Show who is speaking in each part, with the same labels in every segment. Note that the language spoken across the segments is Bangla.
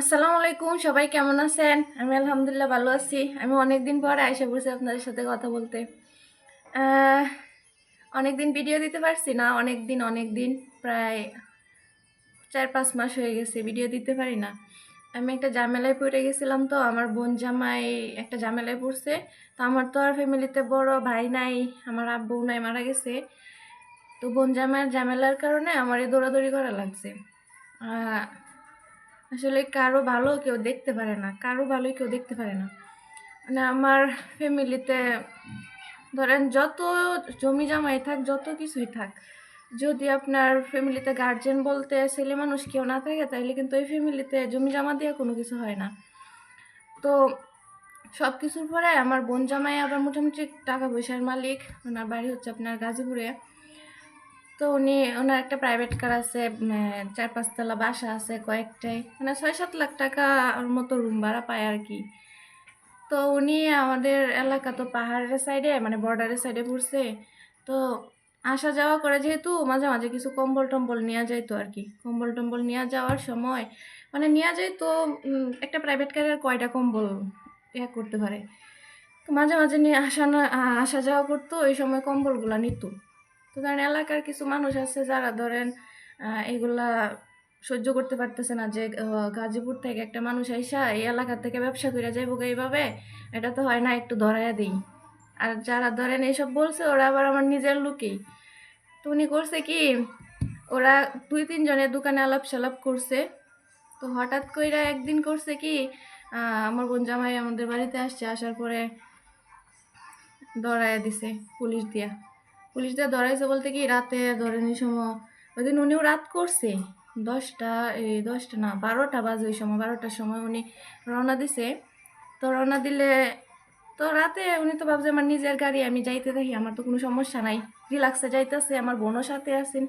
Speaker 1: আসসালামু আলাইকুম, সবাই কেমন আছেন? আমি আলহামদুলিল্লাহ ভালো আছি। আমি অনেক দিন পরে আয়সা পড়ছি আপনাদের সাথে কথা বলতে। অনেক দিন ভিডিও দিতে পারছি না অনেক দিন অনেক দিন প্রায় চার পাঁচ মাস হয়ে গেছে ভিডিও দিতে পারি না। আমি একটা ঝামেলায় পড়ে গেছিলাম তো, আমার বোন জামাই একটা ঝামেলায় পড়ছে। তো আমার তো আর ফ্যামিলিতে বড় ভাই নাই, আমার আব্বু নাই, মারা গেছে। তো বোন জামাইয়ের ঝামেলার কারণে আমার এই দৌড়াদৌড়ি করা লাগছে। আসলে কারও ভালো কেউ দেখতে পারে না, কারও ভালোই কেউ দেখতে পারে না। মানে আমার ফ্যামিলিতে ধরেন যত জমি জামাই থাক, যত কিছুই থাক, যদি আপনার ফ্যামিলিতে গার্জেন বলতে ছেলে মানুষ কেউ না থাকে তাহলে কিন্তু ওই ফ্যামিলিতে জমি জমা দিয়ে কোনো কিছু হয় না। তো সব কিছুর পরে আমার বোন জামাই আবার মোটামুটি টাকা পয়সার মালিক, ওনার বাড়ি হচ্ছে আপনার গাজীপুরে। তো উনি, ওনার একটা প্রাইভেট কার আছে চার পাঁচতলা বাসা আছে কয়েকটাই মানে ছয় সাত লাখ টাকার মতো রুম ভাড়া পায় আর কি। তো উনি আমাদের এলাকা তো পাহাড়ের সাইডে মানে বর্ডারের সাইডে পড়ছে তো আসা যাওয়া করে যেহেতু মাঝে মাঝে কিছু কম্বল টম্বল নেওয়া যাইতো আর কি। কম্বল টম্বল নিয়ে যাওয়ার সময় মানে নেওয়া যাইতো একটা প্রাইভেট কারের কয়টা কম্বল ইয়া করতে পারে। তো মাঝে মাঝে নিয়ে আসা না- আসা যাওয়া করতো, ওই সময় কম্বলগুলো নিত। তো ধরেন এলাকার কিছু মানুষ আছে যারা ধরেন এগুলা সহ্য করতে পারতেছে না যে গাজীপুর থেকে একটা মানুষ আইসা এই এলাকা থেকে ব্যবসা করে যাইব এইভাবে, এটা তো হয় না, একটু ধরাইয়া দিই। আর যারা ধরেন এইসব বলছে, ওরা আবার আমার নিজের লোকেই। তো উনি করছে কি, ওরা দুই তিনজনের দোকানে আলাপ সালাপ করছে। তো হঠাৎ কইরা একদিন করছে কি আমার বোন জামাই আমাদের বাড়িতে আসছে, আসার পরে ধরাইয়া দিছে, পুলিশ দিয়া। পুলিশ দিয়ে ধরাইছে বলতে কি রাতে, ধরেন এই সময়, ওই দিন উনিও রাত করছে, দশটা, এই দশটা না, বারোটা বাজে ওই সময়, বারোটার সময় উনি রওনা দিছে। তো রওনা দিলে, তো রাতে উনি তো ভাবছে আমার নিজের গাড়ি, আমি যাইতে থাকি, আমার তো কোনো সমস্যা নাই। রিল্যাক্সে যাইতেছে, আমার বোনও সাথে আছেন।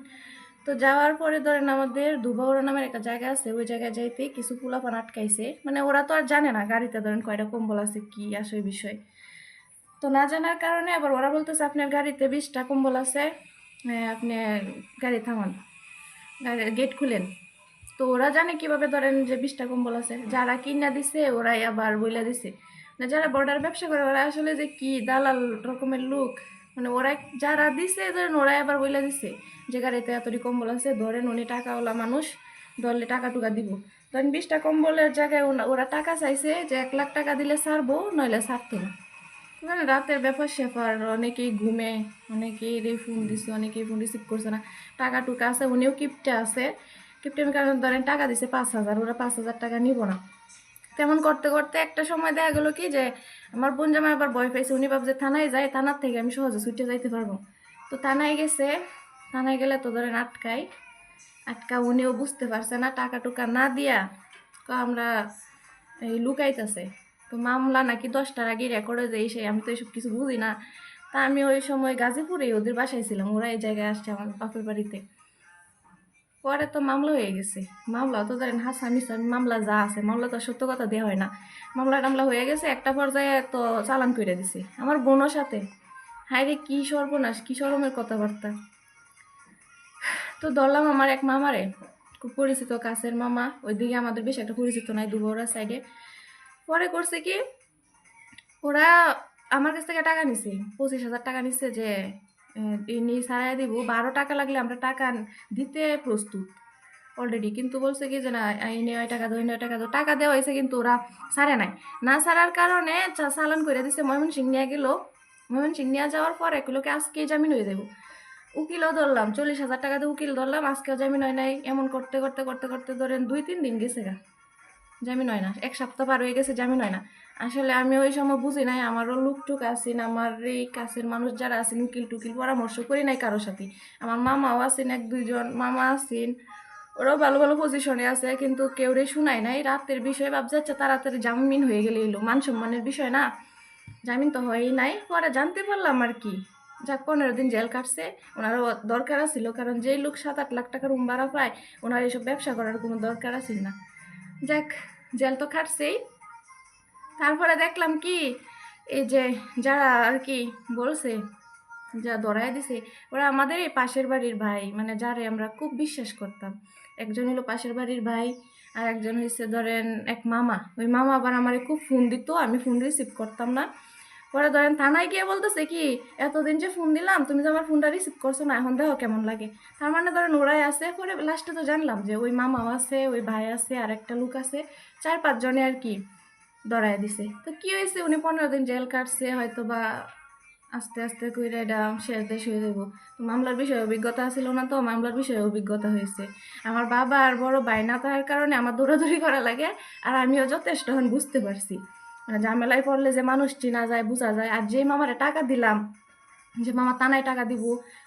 Speaker 1: তো যাওয়ার পরে ধরেন আমাদের দুবাউরা নামের একটা জায়গা আছে, ওই জায়গায় যাইতে কিছু পোলাপান আটকাইছে। মানে ওরা তো আর জানে না গাড়িতে ধরেন কয়টা কম্বল আছে, কি আসে বিষয়। তো না জানার কারণে আবার ওরা বলতেছে, আপনার গাড়িতে বিশটা কম্বল আছে আপনি গাড়ি থামান গেট খুলেন। তো ওরা জানে কীভাবে ধরেন যে বিশটা কম্বল আছে। যারা কিনা দিছে, ওরাই আবার বইলা দিছে। না, যারা বর্ডার ব্যবসা করে, ওরা আসলে যে কি দালাল রকমের লোক মানে ওরা যারা দিছে, ধরেন ওরাই আবার বইলা দিছে যে গাড়িতে এতটি কম্বল আছে, ধরেন উনি টাকাওয়ালা মানুষ, ধরলে টাকা টুকা দিব। ধরেন বিশটা কম্বলের জায়গায় ওরা টাকা চাইছে যে এক লাখ টাকা দিলে ছাড়বো, নইলে ছাড়তো না। মানে রাতের ব্যাপার স্যাপার, অনেকেই ঘুমে, অনেকেই রে ফোন দিছে, অনেকেই ফোন রিসিভ করছে না। টাকা টুকা আছে, উনিও কিপটে আছে। কিপটের কারণে ধরেন টাকা দিছে পাঁচ হাজার, ওরা পাঁচ হাজার টাকা নিব না। তেমন করতে করতে একটা সময় দেখা গেলো কি যে, আমার বোন জামাই আবার ভয় পাইছে, উনি ভাবছে থানায় যায় থানার থেকে আমি সহজে ছুটে যাইতে পারব। তো থানায় গেছে, থানায় গেলে তো ধরেন আটকাই আটকা উনিও বুঝতে পারছে না, টাকা টুকা না দিয়া তো আমরা এই লুকাইতেছে। তো মামলা নাকি দশটার আগে রেকর্ডে যাই সেই আমি তো এইসব কিছু বুঝি না। তা আমি ওই সময় গাজীপুরে ওদের বাসায় ছিলাম, ওরা এই জায়গায় আসছে আমার বাপের বাড়িতে। পরে তো মামলা হয়ে গেছে। মামলা তো ধরেন হাসামি মামলা যা আছে, মামলা তো সত্য কথা দেওয়া হয় না। মামলা টামলা হয়ে গেছে, একটা পর্যায়ে তো চালান করে দিছে। আমার বোনের সাথে। হায় রে কী সর্বনাশ, কী সরমের কথাবার্তা। তো ধরলাম আমার এক মামারে, খুব পরিচিত কাছের মামা, ওইদিকে আমাদের বেশ একটা পরিচিত নাই দুবরা সাইডে পরে করছে কি ওরা আমার কাছ থেকে টাকা নিছে পঁচিশ হাজার টাকা নিছে যে ইনি সারাই দিব বারো টাকা লাগলে আমরা টাকা দিতে প্রস্তুত অলরেডি কিন্তু বলছে কি যে না ইনি ওই টাকা দাও ওই টাকা দাও টাকা দেওয়া হয়েছে কিন্তু ওরা সারে নাই না সারার কারণে চালান করে দিছে ময়মনসিং নিয়ে গেল ময়মনসিং নিয়ে যাওয়ার পর এগুলোকে আজকেই জামিন হয়ে যাব উকিলও ধরলাম চল্লিশ হাজার টাকা দিয়ে উকিল ধরলাম আজকেও জামিন হয় নাই এমন করতে করতে করতে করতে ধরেন দুই তিন দিন গেছে গা জামিন হয় না, এক সপ্তাহ পার হয়ে গেছে জামিন হয় না। আসলে আমি ওই সময় বুঝি নাই, আমারও লুক টুক আছেন, আমার এই কাছের মানুষ যারা আছেন উকিল টুকিল পরামর্শ করি নাই কারোর সাথে। আমার মামাও আছেন, এক দুইজন মামা আছেন, ওরাও ভালো ভালো পজিশনে আছে, কিন্তু কেউ রে শুনাই নাই। রাতের বিষয় ভাব যাচ্ছে তাড়াতাড়ি জামিন হয়ে গেলে এলো মান সম্মানের বিষয় না? জামিন তো হয়ই নাই, পরে জানতে পারলাম আর কি। যাক, পনেরো দিন জেল কাটছে, ওনারও দরকার ছিল কারণ যেই লোক সাত আট লাখ টাকা রুম ভাড়া পায়, ওনার এইসব ব্যবসা করার কোনো দরকার আছিল না। যাক, জেল তো খাটছেই। তারপরে দেখলাম কি, এই যে যারা আর কি বলছে, যা ধরাই দিছে, ওরা আমাদের এই পাশের বাড়ির ভাই মানে যারে আমরা খুব বিশ্বাস করতাম। একজন হলো পাশের বাড়ির ভাই, আর একজন হয়েছে ধরেন এক মামা। ওই মামা আবার আমার খুব ফোন দিত, আমি ফোন রিসিভ করতাম না। পরে ধরেন থানায় গিয়ে বলতেছে কি, এতদিন যে ফোন দিলাম, তুমি তো আমার ফোনটা রিসিভ করছ না, এখন দেখো কেমন লাগে। তার মানে ধরেন ওরাই আছে, পরে লাস্টে তো জানলাম যে ওই মামাও আছে, ওই ভাই আছে আর একটা লোক আছে, চার পাঁচজনে আর কি ধরায় দিছে। তো কি হয়েছে, উনি পনেরো দিন জেল কাটছে হয়তো বা আস্তে আস্তে কইরা এটা শেষ দেশ হয়ে যাব। তো মামলার বিষয়ে অভিজ্ঞতা ছিল না তো, মামলার বিষয়ে অভিজ্ঞতা হয়েছে। আমার বাবা আর বড় ভাই তার কারণে আমার দৌড়াদৌড়ি করা লাগে, আর আমিও যথেষ্ট এখন বুঝতে পারছি। মানে ঝামেলায় পড়লে যে মানুষ চিনা যায়, বোঝা যায়। আর যে মামারে টাকা দিলাম, যে মামা তানায় টাকা দিব,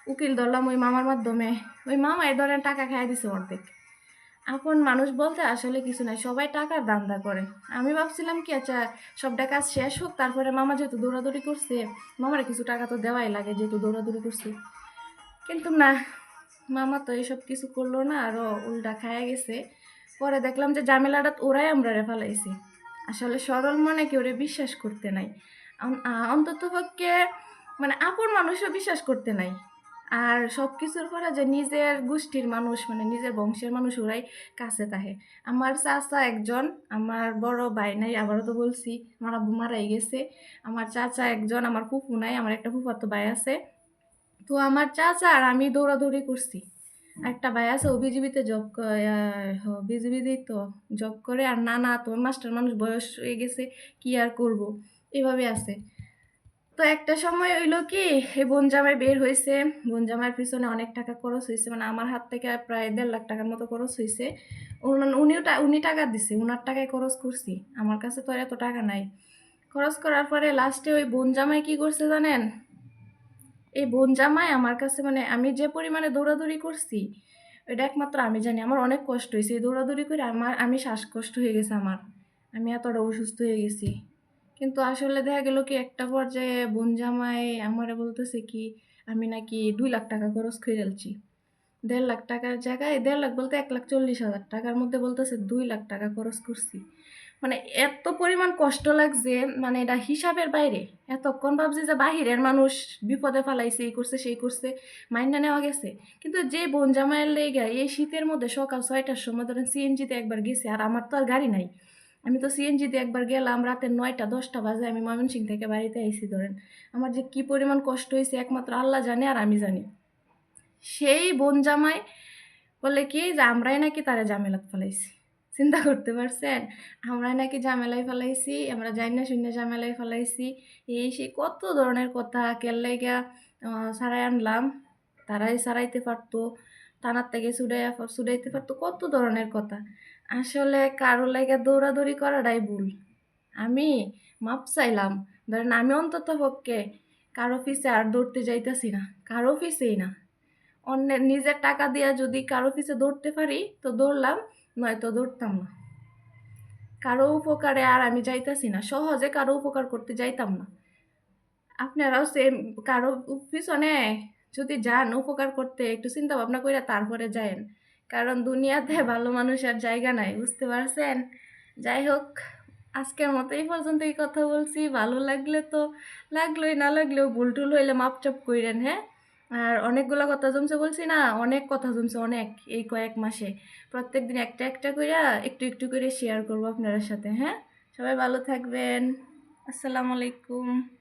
Speaker 1: উকিল ধরলাম ওই মামার মাধ্যমে। ওই মামা এই ধরেন টাকা খাই দিছে অর্ধেক। এখন মানুষ বলতে আসলে কিছু নাই, সবাই টাকার দান্দা করে। আমি ভাবছিলাম কি আচ্ছা সবটা কাজ শেষ হোক, তারপরে মামা যেহেতু দৌড়াদৌড়ি করছে, মামার কিছু টাকা তো দেওয়াই লাগে যেহেতু দৌড়াদৌড়ি করছে। কিন্তু না, মামা তো এইসব কিছু করল না আরও উল্টা খায়া গেছে। পরে দেখলাম যে ঝামেলাটা ওরাই আমরা রে ফেলাইছি। আসলে সরল মনে কেউ বিশ্বাস করতে নাই। অন্তত পক্ষে মানে আপন মানুষও বিশ্বাস করতে নাই। আর সব কিছুর পরে যে নিজের গোষ্ঠীর মানুষ মানে নিজের বংশের মানুষ ওরাই কাছে তাহে। আমার চাচা একজন, আমার বড় ভাই নাই, আবারও তো বলছি, আমার আব্বু মারাই গেছে। আমার চাচা একজন, আমার ফুফু নাই, আমার একটা ফুফাতো ভাই আছে। তো আমার চাচা আর আমি দৌড়াদৌড়ি করছি। একটা ভাই আছে, ও বিজিবিতে জব বিজিবিতেই তো জব করে। আর না না তো মাস্টার মানুষ বয়স হয়ে গেছে, কি আর করব? এভাবে আছে। তো একটা সময় হইল কি, এই বোন জামাই বের হয়েছে বোন জামাইয়ের পিছনে অনেক টাকা খরচ হয়েছে মানে আমার হাত থেকে প্রায় দেড় লাখ টাকার মতো খরচ হয়েছে উনি- উনিও উনি টাকা দিছে, উনার টাকায় খরচ করছি। আমার কাছে তো আর এত টাকা নাই। খরচ করার পরে লাস্টে ওই বোন জামাই কি করছে জানেন? এই বোন জামাই আমার কাছে মানে আমি যে পরিমাণে দৌড়াদৌড়ি করছি, এটা একমাত্র আমি জানি। আমার অনেক কষ্ট হয়েছে। এই দৌড়াদৌড়ি করে আমার, আমি শ্বাসকষ্ট হয়ে গেছে আমার। আমি এতটা অসুস্থ হয়ে গেছি। কিন্তু আসলে দেখা গেল কি, একটা পর্যায়ে বোন জামাই আমারে বলতেছে কি, আমি নাকি দুই লাখ টাকা খরচ করে ফেলছি। দেড় লাখ টাকার জায়গায়, দেড় লাখ বলতে এক লাখ চল্লিশ হাজার টাকার মধ্যে বলতেছে দুই লাখ টাকা খরচ করছি। মানে এত পরিমাণ কষ্ট লাগছে মানে এটা হিসাবের বাইরে। এতক্ষণ ভাবছি যে বাহিরের মানুষ বিপদে ফালাইছে, এই করছে, সেই করছে, মাইন্ডা নেওয়া গেছে। কিন্তু যে বোন জামাইয়ের লেগে এই শীতের মধ্যে সকাল ছয়টার সময় ধরেন সিএনজিতে একবার গেছে, আর আমার তো আর গাড়ি নাই। আমি তো সিএনজিতে একবার গেলাম, রাতে নয়টা, দশটা বাজে আমি ময়মনসিং থেকে বাড়িতে আইসি ধরেন। আমার যে কি পরিমাণ কষ্ট হয়েছে একমাত্র আল্লাহ জানে আর আমি জানি। সেই বোন জামাই বলে কি যে আমরাই নাকি তারা ঝামেলাত ফেলাইছি। চিন্তা করতে পারছেন? আমরা নাকি ঝামেলায় ফেলাইছি, আমরা যাই না শূন্য ঝামেলায় ফেলাইছি। এই সেই কত ধরনের কথা কেল্লাইগা সারাই আনলাম। তারাই সারাইতে পারতো টানার থেকে সুডাইয়া সুডাইতে পারতো, কত ধরনের কথা। আসলে কারও লাগে দৌড়াদৌড়ি করাটাই ভুল। আমি মাপ চাইলাম। ধরেন আমি অন্তত পক্ষে কারও অফিসে আর দৌড়তে যাইতেছি না, কারও অফিসেই না। অন্যের নিজের টাকা দিয়া যদি কারও অফিসে দৌড়তে পারি, তো দৌড়লাম। নয়তো দৌড়তাম না। কারও উপকারে আর আমি যাইতাছি না, সহজে কারও উপকার করতে যাইতাম না। আপনারাও সেম কারও পিছনে যদি যান উপকার করতে, একটু চিন্তা ভাবনা করে তারপরে যায়েন। কারণ দুনিয়াতে ভালো মানুষের জায়গা নাই, বুঝতে পারছেন? যাই হোক, আজকের মতো এই পর্যন্তই কথা বলছি। ভালো লাগলে তো লাগলোই, না লাগলেও ভুল টুল হইলে মাপচাপ কইরেন হ্যাঁ? আর অনেকগুলো কথা জমছে বলছি না, অনেক কথা জমছে, অনেক এই কয়েক মাসে। প্রত্যেক দিন একটা একটা করে একটু একটু করে শেয়ার করব আপনার সাথে হ্যাঁ? সবাই ভালো থাকবেন। আসসালামু আলাইকুম।